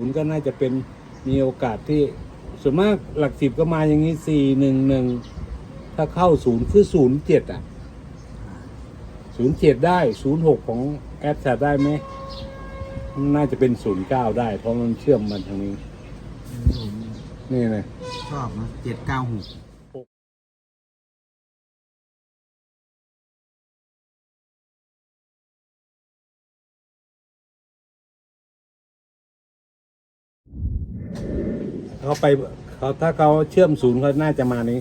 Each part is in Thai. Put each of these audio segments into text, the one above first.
ศูนย์ก็น่าจะเป็นมีโอกาสที่ส่วนมากหลักสิบก็มาอย่างนี้สี่หนึ่งหนึ่งถ้าเข้าศูนย์คือศูนย์เจ็ดอะศูนย์เจ็ดได้ศูนย์หกของแอดแได้ไหมน่าจะเป็นศูนย์เก้าได้ เพราะมันเชื่อมมันทางนี้ผมนี่เลยชอบนะเจ็ดเก้าหก เขาไปเขาถ้าเขาเชื่อมศูนย์เขาน่าจะมานี้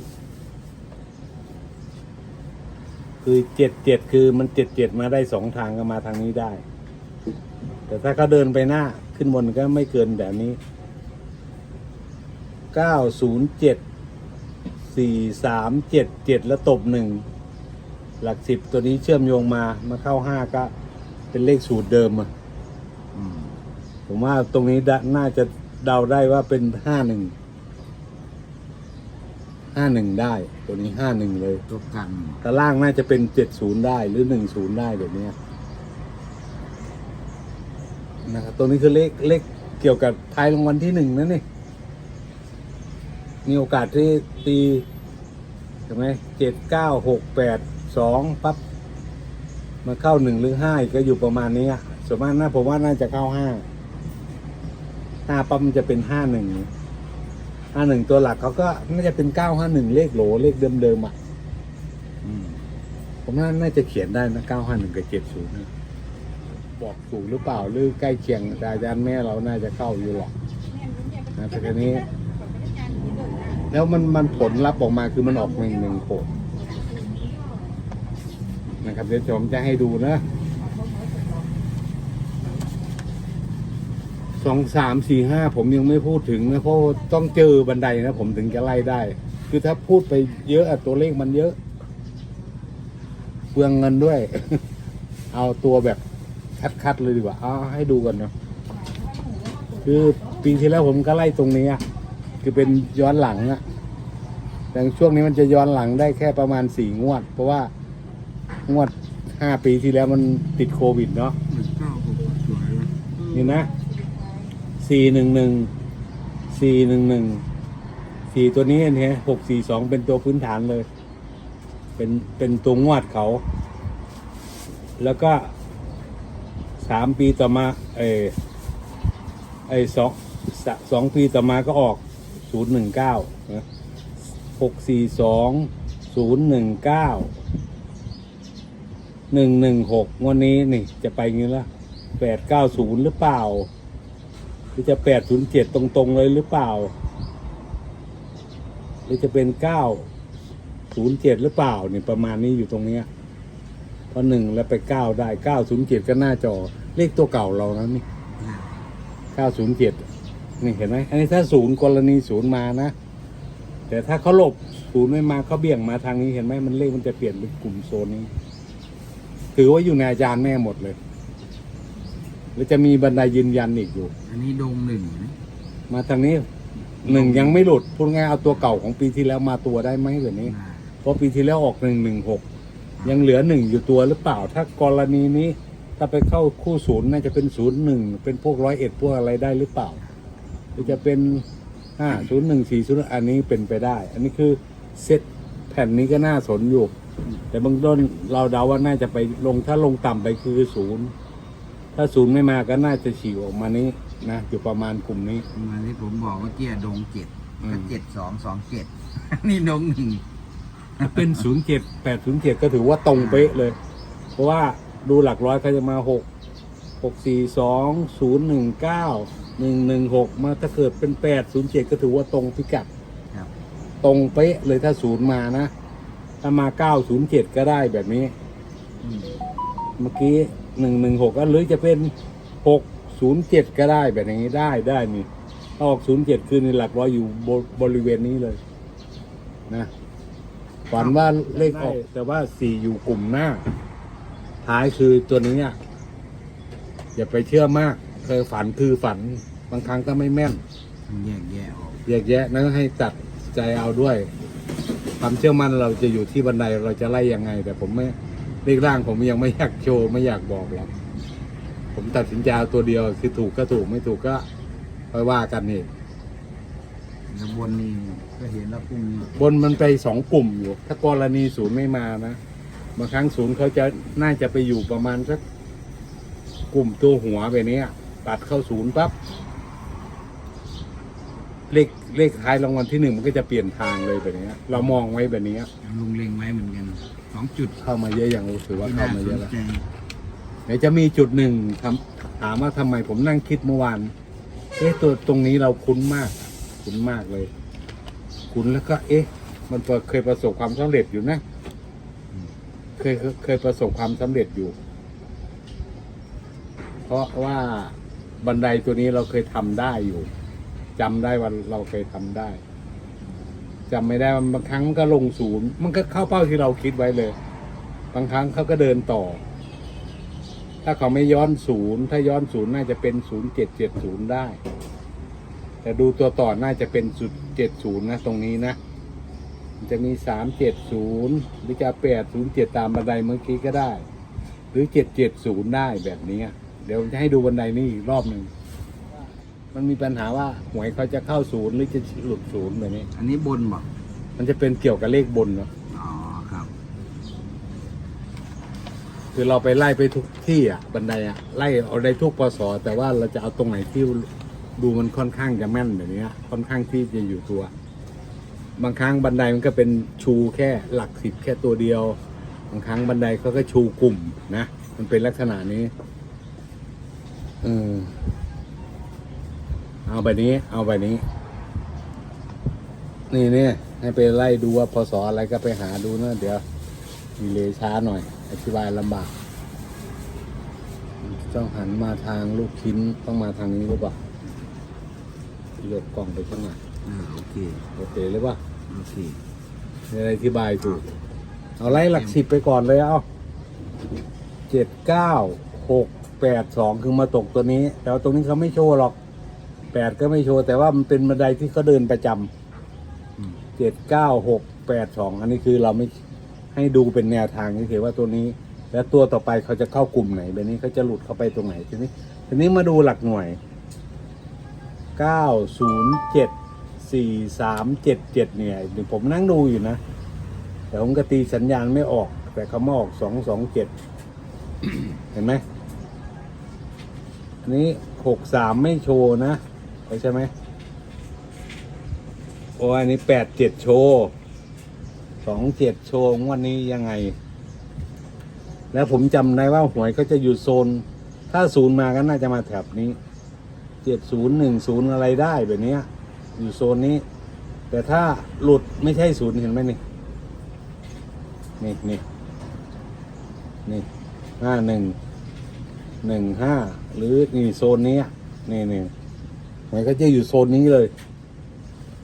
คือเจ็ดเจ็ดคือมันเจ็ดเจ็ดมาได้สองทางก็มาทางนี้ได้ แต่ถ้าเขาเดินไปหน้าขึ้นบนก็ไม่เกินแบบนี้เก้าศูนย์เจ็ดสี่สามเจ็ดเจ็ดแล้วตบหนึ่งหลักสิบตัวนี้เชื่อมโยงมามาเข้าห้าก็เป็นเลขสูตรเดิมอะผมว่าตรงนี้ดะน่าจะ เดาได้ว่าเป็นห้าหนึ่งห้าหนึ่งได้ ตัวนี้ห้าหนึ่งเลยตัวกันแต่ล่างน่าจะเป็นเจ็ดศูนย์ได้หรือหนึ่งศูนย์ได้แบบเนี้ยนะครับตัวนี้คือเลขเลขเกี่ยวกับทายรางวัลที่หนึ่งนั่นนี่มีโอกาสที่ตีใช่ไหมเจ็ดเก้าหกแปดสองปั๊บมาเข้าหนึ่งหรือห้าอีกก็อยู่ประมาณนี้อะส่วนมากน่าผมว่าน่าจะเข้าห้า ห้าปั๊บมันจะเป็นห้าหนึ่งห้าหนึ่งตัวหลักเขาก็น่าจะเป็นเก้าห้าหนึ่งเลขโหลเลขเดิมๆอะอืมผมว่าน่าจะเขียนได้นะ951กับ70นะบอกถูกหรือเปล่าหรือใกล้เคียงแต่อาจารย์แม่เราน่าจะเข้าอยู่หรอกนะแต่ทีนี้ แล้วมันมันผลลัพธ์ออกมาคือมันออกหนึ่งหนึ่งหกนะครับเดี๋ยวผมจะให้ดูนะ สองสามสี่ห้าผมยังไม่พูดถึงนะเพราะว่าต้องเจอบันไดนะผมถึงจะไล่ได้ คือถ้าพูดไปเยอะอะตัวเลขมันเยอะเปลืองเงินด้วย เอาตัวแบบคัดๆเลยดีกว่าเอาให้ดูกันเนาะคือปีที่แล้วผมก็ไล่ตรงนี้อะคือเป็นย้อนหลังอะแต่ช่วงนี้มันจะย้อนหลังได้แค่ประมาณสี่งวด เพราะว่างวดห้าปีที่แล้วมันติดโควิดเนาะหนึ่งเก้าหกสวยนะนี่นะ สี่หนึ่งหนึ่งสี่หนึ่งหนึ่งสี่ตัวนี้เนี่ยหกสี่สองเป็นตัวพื้นฐานเลย เป็นเป็นตัวงวดเขา แล้วก็สามปีต่อมาเออไอสองสสองปีต่อมาก็ออกศูนย์หนึ่งเก้าหกสี่สองศูนย์หนึ่งเก้าหนึ่งหนึ่งหกวันนี้นี่จะไปงี้ละแปดเก้าศูนย์หรือเปล่า รือจะแปดศูนย์เจ็ดตรงๆเลยหรือเปล่า หรือจะเป็นเก้าศูนย์เจ็ดหรือเปล่าเนี่ยประมาณนี้อยู่ตรงเนี้ยพราะหนึ่งแล้วไปเก้าได้เก้าศูนย์เจ็ดก็หน้าจอ เลขตัวเก่าเรานะนี่เก้าศูนย์เจ็ดนี่เห็นไหมอันนี้ถ้าศูนย์กรณีศูนย์มานะแต่ถ้าเขาหลบศูนย์ไม่มาเขาเบี่ยงมาทางนี้เห็นไหมมันเลขมันจะเปลี่ยนเป็นกลุ่มโซนนี้ถือว่าอยู่ในอาจารย์แม่หมดเลย แล้วจะมีบันไดยืนยันอีกอยู่ อันนี้ดงหนึ่งนะมาทางนี้หนึ่งยังไม่หลุดพูดง่ายเอาตัวเก่าของปีที่แล้วมาตัวได้ไหมแบบนี้อ่าเพราะปีที่แล้วออกหนึ่งหนึ่งหกยังเหลือหนึ่งอยู่ตัวหรือเปล่า ถ้ากรณีนี้ถ้าไปเข้าคู่ศูนย์น่าจะเป็นศูนย์หนึ่งเป็นพวกร้อยเอ็ดพวกอะไรได้หรือเปล่า หรือจะเป็นห้าศูนย์หนึ่งสี่ศูนย์อันนี้เป็นไปได้ อันนี้คือเซตแผ่นนี้ก็น่าสนอยู่ แต่เบางต้นเราเดาว่าน่าจะไปลงถ้าลงต่ำไปคือศูนย์ ถ้าศูนย์ไม่มาก็น่าจะฉีกออกมานี้นะอยู่ประมาณกลุ่มนี้ ประมาณที่ผมบอกเมื่อกี้ดงเจ็ดอืม ก็เจ็ดสองสองเจ็ด นี่ดงหนึ่งถ้าเป็นศูนย์เจ็ดแปดศูนย์เจ็ดก็ถือว่าตรงเป๊ะเลย เพราะว่าดูหลักร้อยเขาจะมาหกหกสี่สองศูนย์หนึ่งเก้าหนึ่งหนึ่งหกมาถ้าเกิดเป็นแปดศูนย์เจ็ดก็ถือว่าตรงพิกัด ครับ ตรงเป๊ะเลยถ้าศูนย์มานะ ถ้ามาเก้าศูนย์เจ็ดก็ได้แบบนี้ อืมเมื่อกี้ หนึ่งหนึ่งหกก็หรือจะเป็นหกศูนย์เจ็ดก็ได้แบบนี้ได้ได้นี่ถ้าออกศูนย์เจ็ดคือในหลักร้อยอยู่บบริเวณนี้เลย นะฝันว่าเลขออก แต่ว่าสี่อยู่กลุ่มหน้า ท้ายคือตัวนี้อะอย่าไปเชื่อมากเคยฝันคือฝันบางครั้งก็ไม่แม่นมันแยกแยะออกแยกแยะนะให้ตัดใจเอาด้วย ความเชื่อมั่นเราจะอยู่ที่บันไดเราจะไล่ยังไง แต่ผมไม่ เลขร่างผมยังไม่อยากโชว์ไม่อยากบอกหรอกผมตัดสินใจเอาตัวเดียว คือถูกก็ถูกไม่ถูกก็ค่อยว่ากันนี่แล้วบนนี่ก็เห็นแล้วพรุ่งนี้บนมันไปสองกลุ่มอยู่ ถ้ากรณีศูนย์ไม่มานะบางครั้งศูนย์เขาจะน่าจะไปอยู่ประมาณสักกลุ่มตัวหัวแบบนี้อะตัดเข้าศูนย์ปั๊บเลขเลขท้ายรางวัลที่หนึ่งมันก็จะเปลี่ยนทางเลยแบบนี้เรามองไว้แบบนี้ลุงเล็งไว้เหมือนกัน สองจุดเข้ามาเยอะอย่างรู้ถือว่าที่เข้าน่ามาสเยนอะแล้วใจเดี๋ยวจะมีจุดหนึ่งทำถามว่าทำไมผมนั่งคิดเมื่อวานเอ๊ะตัวตรงนี้เราคุ้นมาก คุ้นมากเลย คุ้นแล้วก็ เอ๊ะ มันเคยประสบความสำเร็จอยู่นะเคยเคยประสบความสำเร็จอยู่ เพราะว่าบันไดตัวนี้เราเคยทำได้อยู่จำได้ว่าเราเคยทำได้ จำไม่ได้บางครั้งก็ลงศูนย์มันก็เข้าเป้าที่เราคิดไว้เลย บางครั้งเขาก็เดินต่อ ถ้าเขาไม่ย้อนศูนย์ถ้าย้อนศูนย์น่าจะเป็นศูนย์เจ็ดเจ็ดศูนย์ได้ แต่ดูตัวต่อน่าจะเป็นศูนย์เจ็ดศูนย์นะตรงนี้นะจะมีสามเจ็ดศูนย์หรือจะแปดศูนย์เจ็ดตามบันไดเมื่อกี้ก็ได้ หรือเจ็ดเจ็ดศูนย์ได้แบบนี้ เดี๋ยวจะให้ดูบันไดนี้อีกรอบหนึ่ง มันมีปัญหาว่าหวยเขาจะเข้าศูนย์หรือจะหลุดศูนย์แบบนี้ อันนี้บนบอกมันจะเป็นเกี่ยวกับเลขบนเนาะอ๋อครับ คือเราไปไล่ไปทุกที่อะบันไดอะไล่เอาได้ทุกปศแต่ว่าเราจะเอาตรงไหนที่ดูมันค่อนข้างจะแม่นแบบนี้ค่อนข้างที่จะอยู่ตัว บางครั้งบันไดมันก็เป็นชูแค่หลักสิบแค่ตัวเดียว บางครั้งบันไดเขาก็ชูกลุ่มนะมันเป็นลักษณะนี้เออ เอาแบบนี้ เอาแบบนี้ นี่เนี่ยให้ไปไล่ดูว่าพศอะไรก็ไปหาดูนะเดี๋ยวมีเลช้าหน่อย อธิบายลำบาก ต้องหันมาทางลูกชิ้นต้องมาทางนี้หรือเปล่าหยกกล่องไปข้างหน้าอ่าโอเค โอเคหรือเปล่าโอเคจะได้อธิบายถูก เอาไล่หลักสิบไปก่อนเลยเอาเจ็ดเก้าหกแปดสองคือมาตกตัวนี้ แต่ว่าตรงนี้เขาไม่โชว์หรอก แปดก็ไม่โชว์ แต่ว่ามันเป็นบันไดที่เขาเดินประจำเจ็ดเก้าหกแปดสองอันนี้คือเราไม่ให้ดูเป็นแนวทางเฉยๆว่าตัวนี้ แล้วตัวต่อไปเขาจะเข้ากลุ่มไหนแบบนี้เขาจะหลุดเข้าไปตรงไหนทีนี้ทีนี้มาดูหลักหน่วยเก้าศูนย์เจ็ดสี่สามเจ็ดเจ็ดเนี่ยผมนั่งดูอยู่นะ แต่ผมก็ตีสัญญาณไม่ออก แต่เขามาออกสองสองเจ็ดเห็นไหมอันนี้หกสามไม่โชว์นะ เข้าใช่ไหมโอ้อันนี้แปดเจ็ดโชว์สองเจ็ดโชว์งวันนี้ยังไง แล้วผมจำได้ว่าหวยเขาจะอยู่โซน ถ้าศูนย์มาก็น่าจะมาแถบนี้เจ็ดศูนย์หนึ่งศูนย์อะไรได้แบบนี้อยู่โซนนี้ แต่ถ้าหลุดไม่ใช่ศูนย์เห็นไหมนี่นี่นี่นี่ห้าหนึ่งหนึ่งห้าหรือนี่โซนนี้อะนี่ มันก็จะอยู่โซนนี้เลย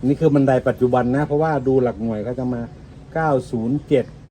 นี่คือบันไดปัจจุบันนะ เพราะว่าดูหลักหน่วยเขาจะมา 907